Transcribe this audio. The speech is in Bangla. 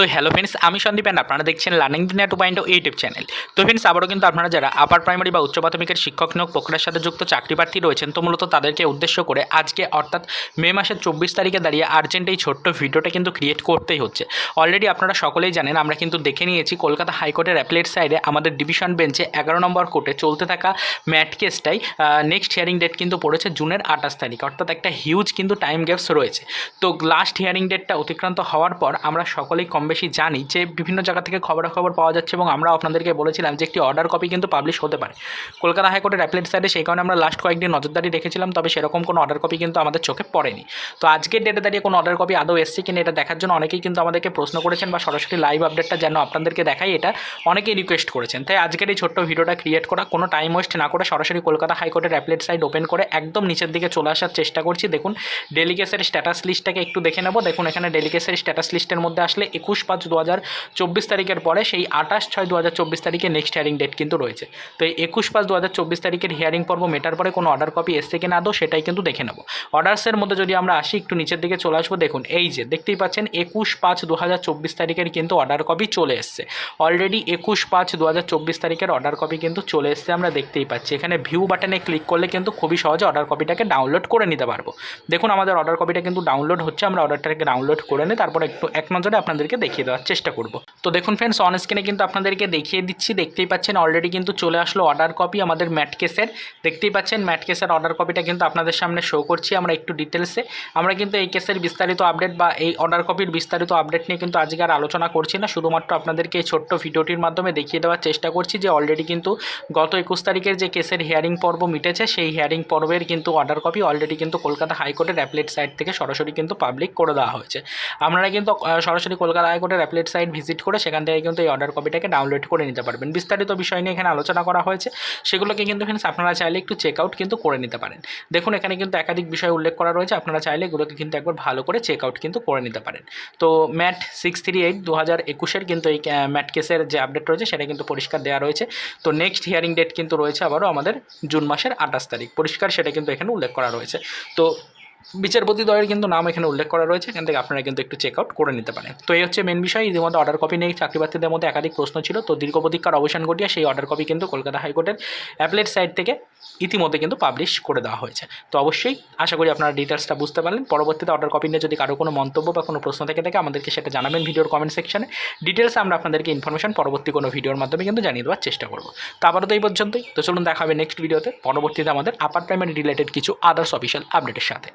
তো হ্যালো ফ্রেন্ডস আমি সন্দীপ অ্যান্ড আপনারা দেখছেন লার্নিং দিনা টু পয়েন্ট ইউটিউব চ্যানেল তো ফ্রেন্ডস আবারও কিন্তু আপনারা যারা আপার প্রাইমারি বা উচ্চ প্রাথমিকের শিক্ষক নিয়োগ প্রক্রিয়ার সাথে যুক্ত চাকরি প্রার্থী রয়েছেন, তো মূলত তাদেরকে উদ্দেশ্য করে আজকে অর্থাৎ মে মাসের চব্বিশ তারিখে দাঁড়িয়ে আর্জেন্ট এই ছোট্ট ভিডিওটা কিন্তু ক্রিয়েট করতেই হচ্ছে। অলরেডি আপনারা সকলেই জানেন, আমরা কিন্তু দেখে নিয়েছি কলকাতা হাইকোর্টের অ্যাপ্লেট সাইডে আমাদের ডিভিশন বেঞ্চে এগারো নম্বর কোর্টে চলতে থাকা ম্যাট কেসটাই নেক্সট হিয়ারিং ডেট কিন্তু পড়েছে জুনের আঠাশ তারিখ। অর্থাৎ একটা হিউজ কিন্তু টাইম গ্যাপস রয়েছে। তো লাস্ট হিয়ারিং ডেটটা অতিক্রান্ত হওয়ার পর আমরা সকলেই কম বেশি জানি যে বিভিন্ন জায়গা থেকে খবরাখবর পাওয়া যাচ্ছে এবং আমরা আপনাদেরকে বলেছিলাম যে একটি অর্ডার কপি কিন্তু পাবলিশ হতে পারে। কলকাতা হাইকোর্টের অ্যাপ্লেট সাইডে সেই কারণে আমরা লাস্ট কয়েকদিন নজরদারি রেখেছিলাম, তবে সেরকম কোনো অর্ডার কপি কিন্তু আমাদের চোখে পড়েনি। তো আজকের ডেটে দাঁড়িয়ে কোনো অর্ডার কপি আদৌ এসছে কিনা এটা দেখার জন্য অনেকেই কিন্তু আমাদেরকে প্রশ্ন করেছেন বা সরাসরি লাইভ আপডেটটা যেন আপনাদেরকে দেখাই, এটা অনেকেই রিকোয়েস্ট করেছেন। তাই আজকের এই ছোট্ট ভিডিওটা ক্রিয়েট করা, কোনো টাইম ওয়েস্ট না করে সরাসরি কলকাতা হাইকোর্টের অ্যাপ্লেট সাইট ওপেন করে একদম নিচের দিকে চলে আসার চেষ্টা করছি। দেখুন ডেলিগেসের স্ট্যাটাস লিস্টটাকে একটু দেখে নেব। দেখুন, এখানে ডেলিগেসের স্ট্যাটাস লিস্টের মধ্যে আসলে একুশ পাঁচ দু হাজার চব্বিশ তারিখের পরে সেই আঠাশ ছয় দু হাজার চব্বিশ তারিখে নেক্সট হিয়ারিং ডেট কিন্তু রয়েছে। তো এই একুশ পাঁচ দু হাজার চব্বিশ তারিখের হিয়ারিং পর্ব মেটার পরে কোনো অর্ডার কপি এসছে কিনা আদৌ সেটাই কিন্তু দেখে নেব। অর্ডার্সের মধ্যে যদি আমরা আসি, একটু নিচের দিকে চলে আসব, দেখুন, এই যে দেখতেই পাচ্ছেন, একুশ পাঁচ দু হাজার চব্বিশ তারিখের কিন্তু অর্ডার কপি চলে এসছে। অলরেডি একুশ পাঁচ দু হাজার চব্বিশ তারিখের অর্ডার কপি কিন্তু চলে এসছে, আমরা দেখতেই পাচ্ছি। এখানে ভিউ বাটনে ক্লিক করলে কিন্তু খুবই সহজে অর্ডার কপিটাকে ডাউনলোড করে নিতে পারব। দেখুন, আমাদের অর্ডার কপিটা কিন্তু ডাউনলোড হচ্ছে, আমরা অর্ডারটাকে ডাউনলোড করে নিই, তারপর একটু এক নজরে আপনাদেরকে দেখিয়ে দেওয়ার চেষ্টা করব। তো দেখুন ফ্রেন্ডস অন স্ক্রিনে কিন্তু আপনাদেরকে দেখিয়ে দিচ্ছি, দেখতেই পাচ্ছেন অলরেডি কিন্তু চলে আসলো অর্ডার কপি আমাদের ম্যাট কেসের দেখতেই পাচ্ছেন ম্যাট কেসের অর্ডার কপিটা কিন্তু আপনাদের সামনে শো করছি আমরা একটু ডিটেলসে আমরা কিন্তু এই কেসের বিস্তারিত আপডেট বা এই অর্ডার কপির বিস্তারিত আপডেট নিয়ে কিন্তু আজকে আর আলোচনা করছি না। শুধুমাত্র আপনাদেরকে এই ছোট্ট ভিডিওটির মাধ্যমে দেখিয়ে দেওয়ার চেষ্টা করছি যে অলরেডি কিন্তু গত একুশ তারিখের যে কেসের হিয়ারিং পর্ব মিটেছে, সেই হিয়ারিং পর্বের কিন্তু অর্ডার কপি অলরেডি কিন্তু কলকাতা হাইকোর্টের অ্যাপলেট সাইট থেকে সরাসরি কিন্তু পাবলিক করে দেওয়া হয়েছে। আপনারা কিন্তু সরাসরি কলকাতা হাইকোর্টের অ্যাপলেট সাইট ভিজিট করে সেখান থেকে কিন্তু এই অর্ডার কপিটাকে ডাউনলোড করে নিতে পারবেন। বিস্তারিত বিষয় নিয়ে এখানে আলোচনা করা হয়েছে। সেগুলোকে কিন্তু এখানে আপনারা চাইলে একটু চেক আউট কিন্তু করে নিতে পারেন। দেখুন, এখানে কিন্তু একাধিক বিষয় উল্লেখ করা রয়েছে। আপনারা চাইলে এগুলোকে কিন্তু একবার ভালো করে চেক আউট কিন্তু করে নিতে পারেন। তো ম্যাট সিক্স থ্রি এইট দু হাজার একুশের কিন্তু এই ম্যাট কেসের যে আপডেট রয়েছে সেটা কিন্তু পরিষ্কার দেওয়া রয়েছে। তো নেক্সট হিয়ারিং ডেট কিন্তু রয়েছে আবারও আমাদের জুন মাসের আঠাশ তারিখ। পরিষ্কার সেটা কিন্তু এখানে উল্লেখ করা রয়েছে। তো বিচারপতি দয়ের কিন্তু নাম এখানে উল্লেখ করা রয়েছে, এখান থেকে আপনারা কিন্তু একটু চেক আউট করে নিতে পারেন। তো এই হচ্ছে মেন বিষয়, ইতিমধ্যে অর্ডার কপি নিয়ে চাকরি প্রার্থীদের মধ্যে একাধিক প্রশ্ন ছিল। তো দীর্ঘ প্রতীক্ষার অবসান ঘটিয়ে সেই অর্ডার কপি কিন্তু কলকাতা হাইকোর্টের অ্যাপলেট সাইট থেকে ইতিমধ্যে কিন্তু পাবলিশ করে দেওয়া হয়েছে। তো অবশ্যই আশা করি আপনারা ডিটেলসটা বুঝতে পারলেন। পরবর্তীতে অর্ডার কপি নিয়ে যদি কারও কোনো মন্তব্য বা কোনো প্রশ্ন থেকে থাকে, আমাদেরকে সেটা জানাবেন ভিডিওর কমেন্ট সেকশনে ডিটেলস আমরা আপনাদেরকে ইনফরমেশন পরবর্তী কোনো ভিডিওর মাধ্যমে কিন্তু জানিয়ে দেওয়ার চেষ্টা করব। তো আপাতত এই পর্যন্তই। তো চলুন দেখা হবে নেক্সট ভিডিওতে পরবর্তীতে আমাদের আপার প্রাইমারি রিলেটেড কিছু আদার্স অফিসিয়াল আপডেটের সাথে।